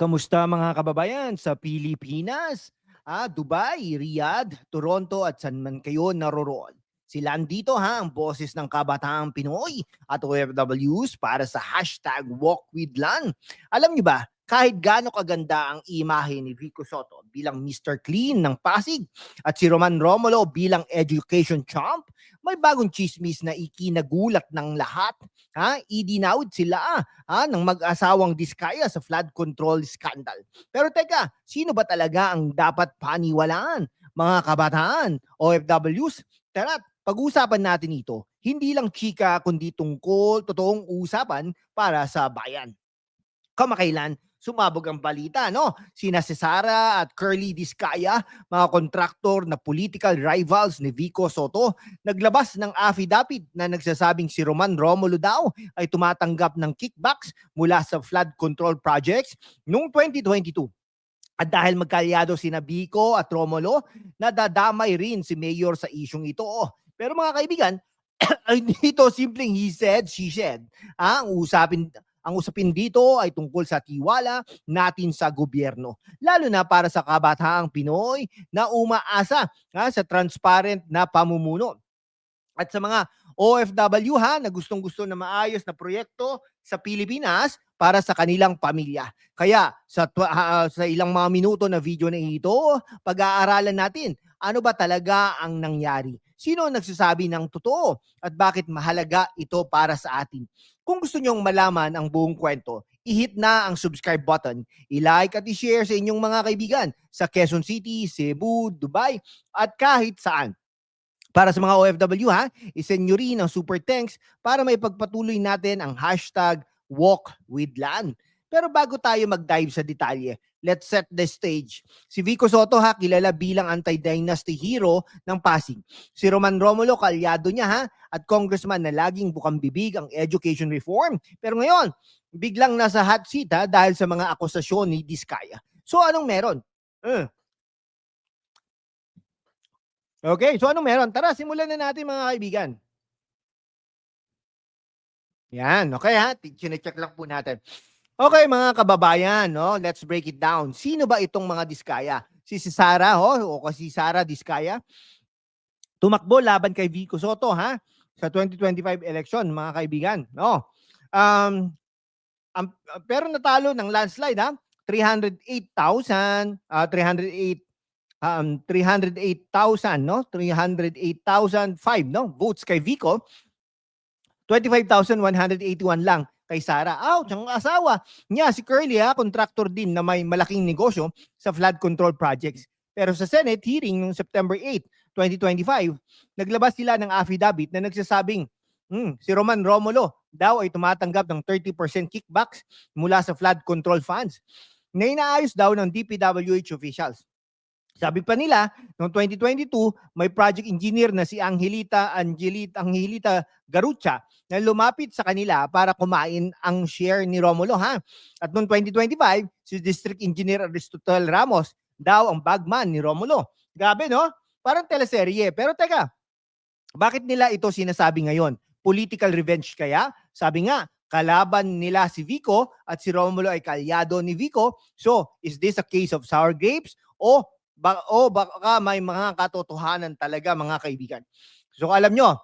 Kamusta mga kababayan sa Pilipinas? Ah, Dubai, Riyadh, Toronto at saan man kayo naroroon. Sila andito ha, ang boses ng kabataang Pinoy at OFWs para sa hashtag Walk with Lan. Alam niyo ba, kahit gaano kaganda ang imahe ni Vico Soto bilang Mr. Clean ng Pasig at si Roman Romulo bilang education champ, may bagong chismis na ikinagulat ng lahat. Ha? Idinawid sila ha, ng mag-asawang diskaya sa flood control scandal. Pero teka, sino ba talaga ang dapat paniwalaan? Mga kabataan, OFWs, tara't pag-usapan natin ito. Hindi lang chika kundi tungkol totoong usapan para sa bayan. Kamakailan, sumabog ang balita, no? Sina Cesara at Curly Discaya, mga kontraktor na political rivals ni Vico Soto, naglabas ng affidavit na nagsasabing si Roman Romulo daw ay tumatanggap ng kickbacks mula sa flood control projects noong 2022. At dahil magkalyado sina Vico at Romulo, nadadamay rin si Mayor sa isyong ito. Pero mga kaibigan, ay dito simpleng he said, she said. Ah, ang usapin ang usapin dito ay tungkol sa tiwala natin sa gobyerno, lalo na para sa kabataang Pinoy na umaasa ha, sa transparent na pamumuno. At sa mga OFW ha, na gustong-gusto na maayos na proyekto sa Pilipinas para sa kanilang pamilya. Kaya sa, uh, sa ilang mga minuto na video na ito, pag-aaralan natin ano ba talaga ang nangyari. Sino ang nagsasabi ng totoo at bakit mahalaga ito para sa atin? Kung gusto nyong malaman ang buong kwento, i-hit na ang subscribe button, i-like at i-share sa inyong mga kaibigan sa Quezon City, Cebu, Dubai at kahit saan. Para sa mga OFW ha, isend nyo rin ang super thanks para may pagpatuloy natin ang hashtag Walk with Lan. Pero bago tayo mag-dive sa detalye, let's set the stage. Si Vico Soto ha, kilala bilang anti-dynasty hero ng Pasig. Si Roman Romulo, kalyado niya ha, at congressman na laging bukang bibig ang education reform. Pero ngayon, biglang nasa hot seat ha, dahil sa mga akusasyon ni Diskaya. So anong meron? Uh. Okay, so anong meron? Tara, simulan na natin mga kaibigan. Yan, okay ha? Chinecheck lang po natin. Okay mga kababayan, no? let's break it down. Sino ba itong mga diskaya? Si si Sara, ho? o si Sara Diskaya? Tumakbo laban kay Vico Soto, ha? Sa 2025 election, mga kaibigan. No? Um, um, pero natalo ng landslide, ha? 308,000, uh, 308 um 308,000 no 308,005 no votes kay Vico 25,181 lang kay Sara. Ouch, ang asawa niya si Curly ha, contractor din na may malaking negosyo sa flood control projects. Pero sa Senate hearing noong September 8, 2025, naglabas sila ng affidavit na nagsasabing hmm, si Roman Romulo daw ay tumatanggap ng 30% kickbacks mula sa flood control funds na inaayos daw ng DPWH officials. Sabi pa nila, noong 2022, may project engineer na si Angelita, Angelita, Angelita Garucha na lumapit sa kanila para kumain ang share ni Romulo. Ha? At noong 2025, si District Engineer Aristotle Ramos daw ang bagman ni Romulo. Grabe, no? Parang teleserye. Pero teka, bakit nila ito sinasabi ngayon? Political revenge kaya? Sabi nga, kalaban nila si Vico at si Romulo ay kalyado ni Vico. So, is this a case of sour grapes o ba, o baka may mga katotohanan talaga mga kaibigan. So alam nyo,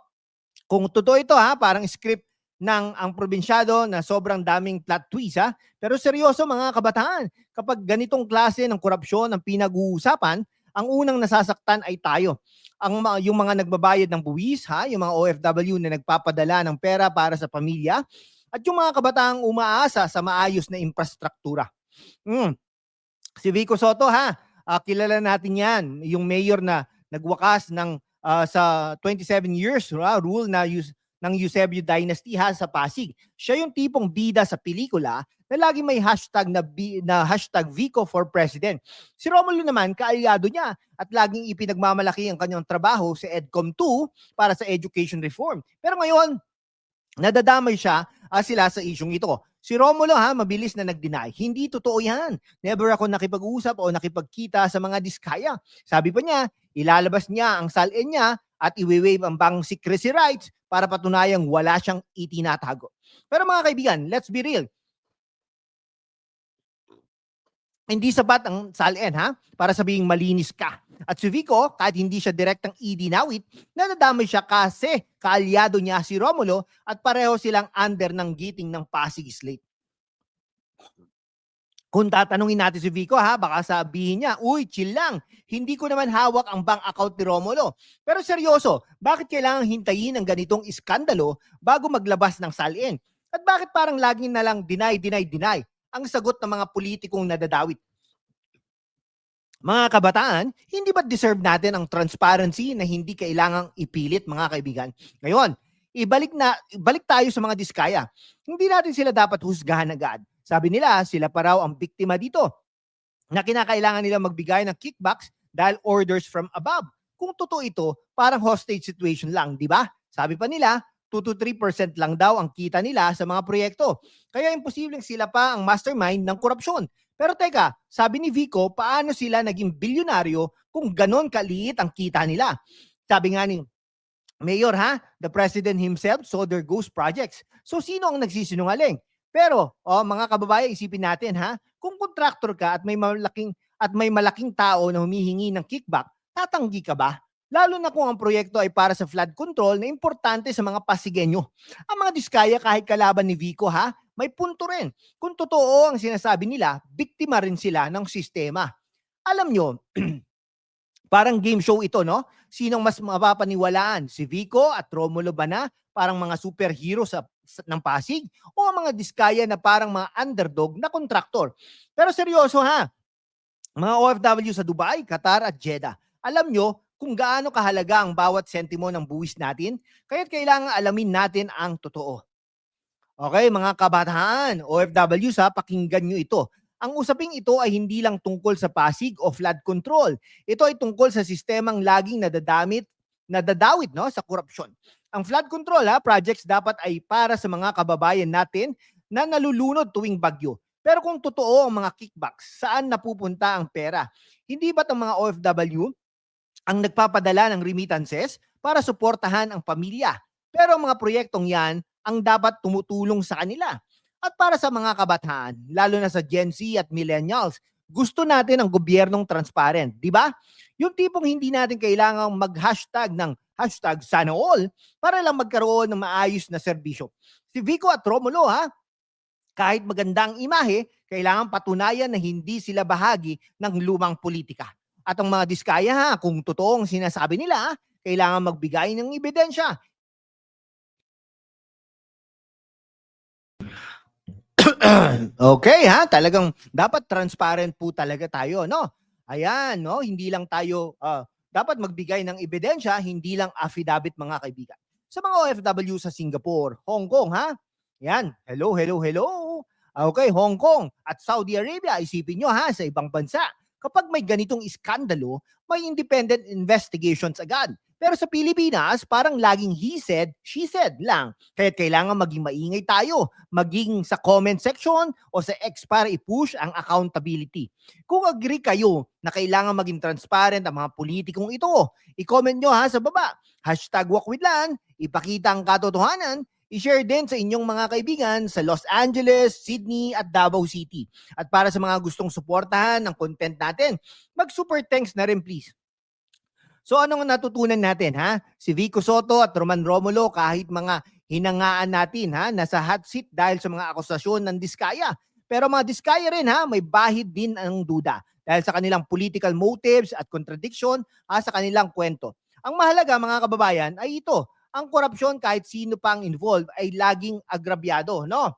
kung totoo ito ha, parang script ng ang probinsyado na sobrang daming plot twist ha. Pero seryoso mga kabataan, kapag ganitong klase ng korupsyon ang pinag-uusapan, ang unang nasasaktan ay tayo. Ang yung mga nagbabayad ng buwis ha, yung mga OFW na nagpapadala ng pera para sa pamilya at yung mga kabataang umaasa sa maayos na infrastruktura. Mm. Si Vico Soto ha, uh, kilala natin yan, yung mayor na nagwakas ng uh, sa 27 years uh, rule na use ng Eusebio Dynasty ha sa Pasig. Siya yung tipong bida sa pelikula na lagi may hashtag na, na hashtag Vico for President. Si Romulo naman, kaalyado niya at laging ipinagmamalaki ang kanyang trabaho sa EDCOM 2 para sa education reform. Pero ngayon, nadadamay siya uh, sila sa isyong ito. Si Romulo ha, mabilis na nag-deny. Hindi totoo yan. Never ako nakipag-usap o nakipagkita sa mga diskaya. Sabi pa niya, ilalabas niya ang salin niya at iwi-wave ang bang secrecy rights para patunayang wala siyang itinatago. Pero mga kaibigan, let's be real. Hindi sapat ang salin ha para sabihing malinis ka. At si Vico, kahit hindi siya direktang idinawit, nadadamay siya kasi kaalyado niya si Romulo at pareho silang under ng giting ng Pasig Slate. Kung tatanungin natin si Vico ha, baka sabihin niya, uy, chill lang. Hindi ko naman hawak ang bank account ni Romulo. Pero seryoso, bakit kailangan hintayin ang ganitong iskandalo bago maglabas ng salin? At bakit parang laging na lang deny, deny, deny ang sagot ng mga politikong nadadawit? Mga kabataan, hindi ba deserve natin ang transparency na hindi kailangang ipilit mga kaibigan? Ngayon, ibalik na ibalik tayo sa mga diskaya. Hindi natin sila dapat husgahan agad. Sabi nila, sila pa raw ang biktima dito na kinakailangan nila magbigay ng kickbacks dahil orders from above. Kung totoo ito, parang hostage situation lang, di ba? Sabi pa nila, 2 to 3% lang daw ang kita nila sa mga proyekto. Kaya imposibleng sila pa ang mastermind ng korupsyon. Pero teka, sabi ni Vico, paano sila naging bilyonaryo kung ganon kaliit ang kita nila? Sabi nga ni Mayor ha, the President himself saw their ghost projects. So sino ang nagsisinungaling? Pero, oh, mga kababayan, isipin natin ha, kung contractor ka at may malaking at may malaking tao na humihingi ng kickback, tatanggi ka ba? Lalo na kung ang proyekto ay para sa flood control na importante sa mga Pasigenyo. Ang mga diskaya kahit kalaban ni Vico ha, may punto rin. Kung totoo ang sinasabi nila, biktima rin sila ng sistema. Alam nyo, parang game show ito, no? Sinong mas mapapaniwalaan? Si Vico at Romulo ba na? Parang mga superhero sa, sa ng Pasig? O ang mga diskaya na parang mga underdog na kontraktor? Pero seryoso ha, mga OFW sa Dubai, Qatar at Jeddah. Alam nyo kung gaano kahalaga ang bawat sentimo ng buwis natin, kaya't kailangan alamin natin ang totoo. Okay, mga kabataan, OFW sa pakinggan nyo ito. Ang usaping ito ay hindi lang tungkol sa Pasig o flood control. Ito ay tungkol sa sistemang laging nadadamit, nadadawit no, sa korupsyon. Ang flood control ha, projects dapat ay para sa mga kababayan natin na nalulunod tuwing bagyo. Pero kung totoo ang mga kickbacks, saan napupunta ang pera? Hindi ba't ang mga OFW ang nagpapadala ng remittances para suportahan ang pamilya? Pero ang mga proyektong yan ang dapat tumutulong sa kanila. At para sa mga kabataan, lalo na sa Gen Z at millennials, gusto natin ang gobyernong transparent, di ba? Yung tipong hindi natin kailangang mag-hashtag ng hashtag sana all para lang magkaroon ng maayos na serbisyo. Si Vico at Romulo ha, kahit magandang imahe, kailangan patunayan na hindi sila bahagi ng lumang politika. At ang mga diskaya ha, kung totoong sinasabi nila, kailangan magbigay ng ebidensya. okay ha, talagang dapat transparent po talaga tayo, no? Ayan, no? Hindi lang tayo ah, dapat magbigay ng ebidensya, hindi lang affidavit mga kaibigan. Sa mga OFW sa Singapore, Hong Kong, ha? Yan, hello, hello, hello. Okay, Hong Kong at Saudi Arabia, isipin nyo ha, sa ibang bansa. Kapag may ganitong iskandalo, may independent investigations agad. Pero sa Pilipinas, parang laging he said, she said lang. Kaya kailangan maging maingay tayo, maging sa comment section o sa X para i-push ang accountability. Kung agree kayo na kailangan maging transparent ang mga politikong ito, i-comment nyo ha sa baba. Hashtag walkwithlan, ipakita ang katotohanan, i-share din sa inyong mga kaibigan sa Los Angeles, Sydney at Davao City. At para sa mga gustong suportahan ng content natin, mag-super thanks na rin please. So ano nga natutunan natin ha? Si Vico Soto at Roman Romulo kahit mga hinangaan natin ha, nasa hot seat dahil sa mga akusasyon ng diskaya. Pero mga diskaya rin ha, may bahid din ang duda dahil sa kanilang political motives at contradiction ha, sa kanilang kwento. Ang mahalaga mga kababayan ay ito, ang korupsyon kahit sino pang involved ay laging agrabyado, no?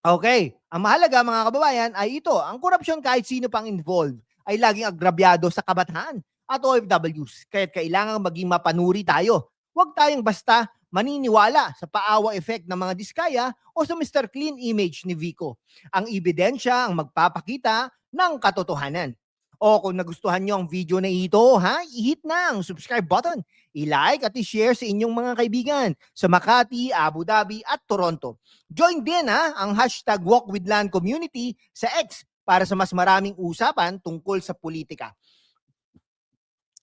Okay, ang mahalaga mga kababayan ay ito, ang korupsyon kahit sino pang involved ay laging agrabyado sa kabataan at OFWs. Kaya kailangan maging mapanuri tayo. Huwag tayong basta maniniwala sa paawa effect ng mga diskaya o sa Mr. Clean image ni Vico. Ang ebidensya ang magpapakita ng katotohanan. O kung nagustuhan nyo ang video na ito, ha, i-hit na ang subscribe button, i-like at i-share sa inyong mga kaibigan sa Makati, Abu Dhabi at Toronto. Join din ha, ang hashtag Walk with Land Community sa X para sa mas maraming usapan tungkol sa politika.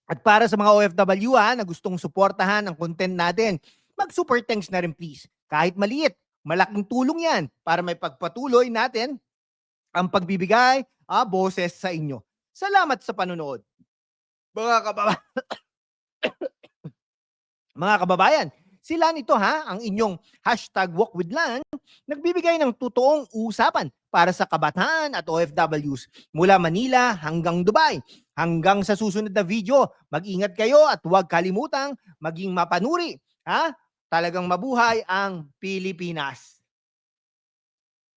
At para sa mga OFW ha, na gustong suportahan ang content natin, mag-super thanks na rin please. Kahit maliit, malaking tulong yan para may pagpatuloy natin ang pagbibigay ah, boses sa inyo. Salamat sa panonood. Mga kababa- Mga kababayan, sila nito ha, ang inyong hashtag walk with Lan, nagbibigay ng totoong usapan para sa kabataan at OFWs mula Manila hanggang Dubai. Hanggang sa susunod na video, mag-ingat kayo at huwag kalimutang maging mapanuri. Ha? Talagang mabuhay ang Pilipinas.